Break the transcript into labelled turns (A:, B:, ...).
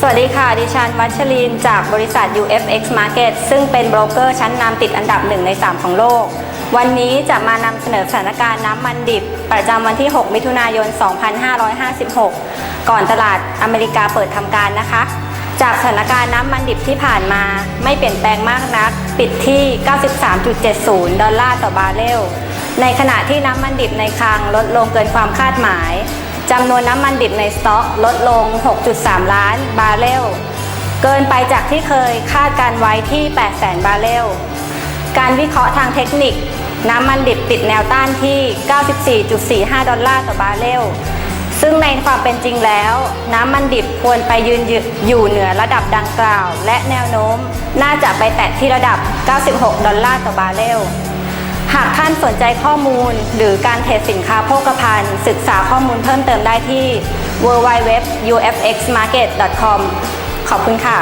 A: สวัสดีค่ะ ดิฉันวัชรินจากบริษัท UFX Market ซึ่งเป็นโบรกเกอร์ชั้นนำติดอันดับ1ใน 3 ของโลก วันนี้จะมานำเสนอสถานการณ์น้ำมันดิบ ประจำวันที่ 6 มิถุนายน 2556 ก่อนตลาดอเมริกาเปิดทำการนะคะ จากสถานการณ์น้ำมันดิบที่ผ่านมาไม่เปลี่ยนแปลงมากนัก ปิดที่ 93.70 ดอลลาร์ต่อบาร์เรล ในขณะที่น้ำมันดิบในคลังลดลงเกินความคาดหมาย จำนวนน้ำมันดิบในสต็อกลดลง 6.3 ล้านบาร์เรล เกินไปจากที่เคยคาดการไว้ที่ 800,000 บาร์เรล การวิเคราะห์ทางเทคนิค น้ำมันดิบปิดแนวต้านที่ 94.45 ดอลลาร์ต่อบาร์เรล ซึ่งในความเป็นจริงแล้ว น้ำมันดิบควรไปยืนอยู่เหนือระดับดังกล่าว และแนวโน้ม น่าจะไปแตะที่ระดับ 96 ดอลลาร์ต่อบาร์เรล หากท่านสนใจข้อมูล หรือการเทรดสินค้าโภคภัณฑ์ศึกษาข้อมูลเพิ่มเติมได้ที่ www.ufxmarket.com ขอบคุณค่ะ